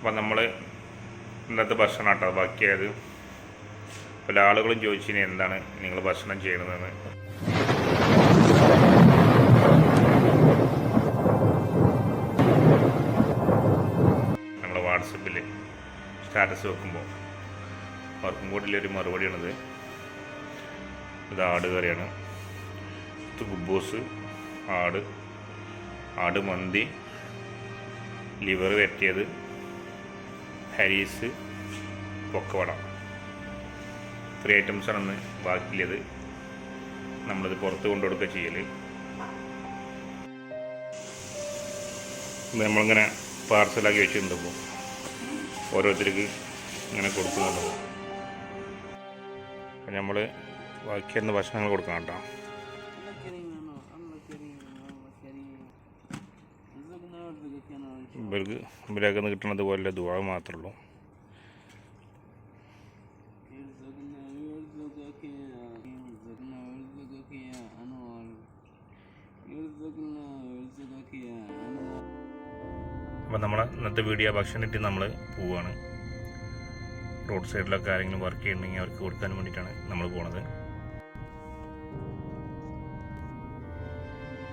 അപ്പം നമ്മൾ ഇന്നത്തെ ഭക്ഷണം കേട്ടോ ബാക്കിയായത്. പല ആളുകളും ചോദിച്ചിനി എന്താണ് നിങ്ങൾ ഭക്ഷണം ചെയ്യണതെന്ന്. നമ്മൾ വാട്സപ്പിൽ സ്റ്റാറ്റസ് വെക്കുമ്പോൾ അവർക്കും കൂടി ഒരു മറുപടിയാണിത്. ഇത് ആട് കറിയാണ്. ഇത് കുബൂസ് ആട് ആട് മന്തി ലിവർ വരട്ടിയത്. ഹരീസ് പൊക്കവട. ത്രീ ആണ് ബാക്കിയുള്ളത്. നമ്മളിത് പുറത്ത് കൊണ്ടുകൊടുക്കുക ചെയ്യൽ നമ്മളിങ്ങനെ പാർസലാക്കി വെച്ചിട്ടുണ്ട് ഇപ്പോൾ ഓരോരുത്തർക്ക് ഇങ്ങനെ കൊടുക്കുന്നുണ്ടാവും. നമ്മൾ ബാക്കി ഭക്ഷണങ്ങൾ കൊടുക്കാം കേട്ടോ. ഇവർക്ക് ഇവരൊക്കെ കിട്ടണത് പോലെ ദുവാ മാത്രമേ ഉള്ളൂ അപ്പം നമ്മളെ ഇന്നത്തെ വീഡിയോ ഭക്ഷണത്തിൽ നമ്മൾ പോവുകയാണ് റോഡ് സൈഡിലൊക്കെ ആരെങ്കിലും വർക്ക് ചെയ്യണമെങ്കിൽ അവർക്ക് കൊടുക്കാൻ വേണ്ടിയിട്ടാണ് നമ്മൾ പോണത്.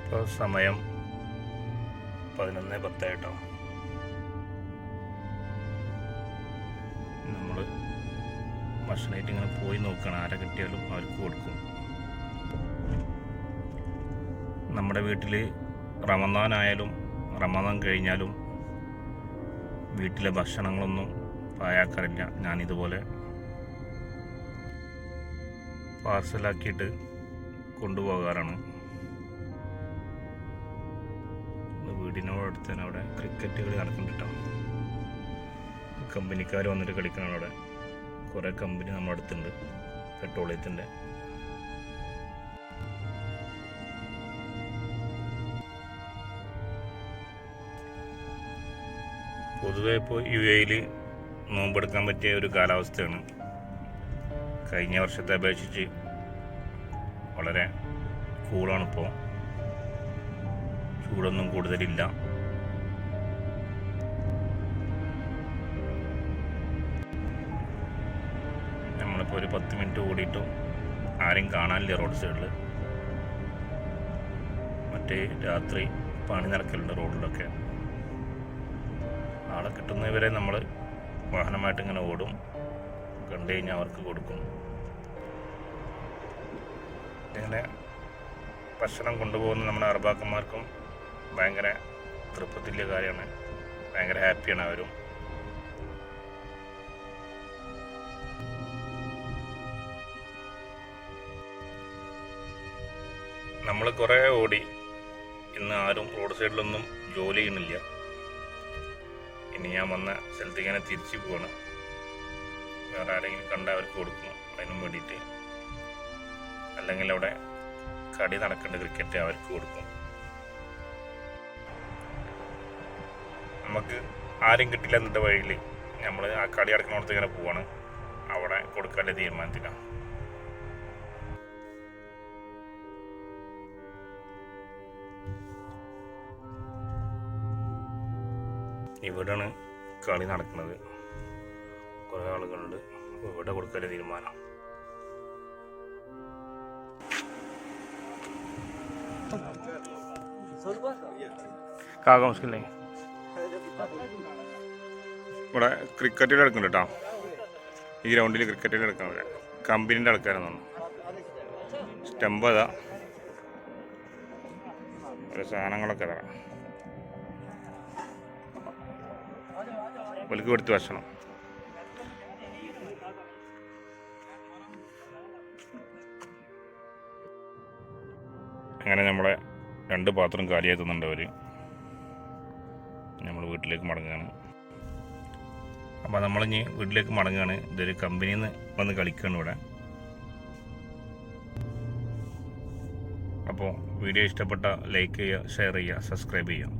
ഇപ്പോൾ സമയം പതിനൊന്ന് പത്തായിട്ടോ? നമ്മൾ ഭക്ഷണമായിട്ട് ഇങ്ങനെ പോയി നോക്കണം ആരെ കിട്ടിയാലും അവർക്ക് കൊടുക്കും. നമ്മുടെ വീട്ടിൽ റമദാനായാലും റമദാൻ കഴിഞ്ഞാലും വീട്ടിലെ ഭക്ഷണങ്ങളൊന്നും പായാക്കാറില്ല ഞാനിതുപോലെ പാർസലാക്കിയിട്ട് കൊണ്ടുപോകാറാണ്. വീടിനോടടുത്ത് തന്നെ അവിടെ ക്രിക്കറ്റ് കളി നടക്കുന്നുണ്ട് കമ്പനിക്കാർ വന്നിട്ട് കളിക്കണം അവിടെ. കുറേ കമ്പനി നമ്മുടെ അടുത്തുണ്ട്. പെട്രോളിയത്തിന്റെ. പൊതുവെ ഇപ്പോൾ യു എയിൽ നോമ്പെടുക്കാൻ പറ്റിയ ഒരു കാലാവസ്ഥയാണ്. കഴിഞ്ഞ വർഷത്തെ അപേക്ഷിച്ച് വളരെ കൂളാണിപ്പോൾ ചൂടൊന്നും കൂടുതലില്ല. നമ്മളിപ്പോൾ ഒരു പത്ത് മിനിറ്റ് ഓടിയിട്ടും ആരും കാണാനില്ല റോഡ് സൈഡിൽ മറ്റേ രാത്രി പണി നടക്കലുണ്ട് റോഡിലൊക്കെ. ആളെ കിട്ടുന്നവരെ നമ്മൾ വാഹനമായിട്ട് ഇങ്ങനെ ഓടും. കണ്ടു കഴിഞ്ഞാൽ അവർക്ക് കൊടുക്കും. ഇങ്ങനെ ഭക്ഷണം കൊണ്ടുപോകുന്ന നമ്മുടെ അറബാക്കന്മാർക്കും ഭയങ്കര തൃപ്പത്തിന്റെ കാര്യമാണ്. ഭയങ്കര ഹാപ്പിയാണ് അവരും. നമ്മൾ കുറേ ഓടി ഇന്ന് ആരും റോഡ് സൈഡിലൊന്നും ജോലി ചെയ്യുന്നില്ല. ഇനി ഞാൻ വന്ന സ്ഥലത്തേക്ക് ഞാൻ തിരിച്ചു പോവാണ്. വേറെ ആരെങ്കിലും കണ്ട അവർക്ക് കൊടുക്കും. അതിനും വേണ്ടിയിട്ട്. അല്ലെങ്കിൽ അവിടെ കടി നടക്കേണ്ട ക്രിക്കറ്റ് അവർക്ക് കൊടുക്കും. നമുക്ക് ആരും കിട്ടില്ല എന്നിട്ട് വഴിയിൽ നമ്മൾ ആ കടി അടക്കണോടത്ത് ഇങ്ങനെ പോവാണ്. അവിടെ കൊടുക്കാനുള്ള തീരുമാനത്തിലാണ്. ഇവിടെയാണ് കളി നടക്കുന്നത്. കുറേ ആളുകളുണ്ട്. ഇവിടെ കൊടുക്കാനുള്ള തീരുമാനം. കാക്കാം മുസ്കില്ലേ ഇവിടെ ക്രിക്കറ്റിൽ എടുക്കുന്നുണ്ട് കേട്ടോ. ഈ ഗ്രൗണ്ടിൽ ക്രിക്കറ്റിൽ എടുക്കണം ഇവിടെ കമ്പനീന്റെ ആൾക്കാരെന്ന് തോന്നുന്നു. സ്റ്റമ്പ് അതാ. ഒരു സാധനങ്ങളൊക്കെ ഒലിക്ക് കൊടുത്ത് ഭക്ഷണം. അങ്ങനെ നമ്മളെ രണ്ട് പാത്രം കാലിയായി തന്നിട്ടുണ്ട് അവർ നമ്മൾ വീട്ടിലേക്ക് മടങ്ങുകയാണ് അപ്പോൾ നമ്മൾ ഇനി വീട്ടിലേക്ക് മടങ്ങുകയാണ് ഇതൊരു കമ്പനിയിൽ നിന്ന് വന്ന് കളിക്കുകയാണ് ഇവിടെ. അപ്പോൾ വീഡിയോ ഇഷ്ടപ്പെട്ട ലൈക്ക് ചെയ്യുക ഷെയർ ചെയ്യുക സബ്സ്ക്രൈബ് ചെയ്യുക.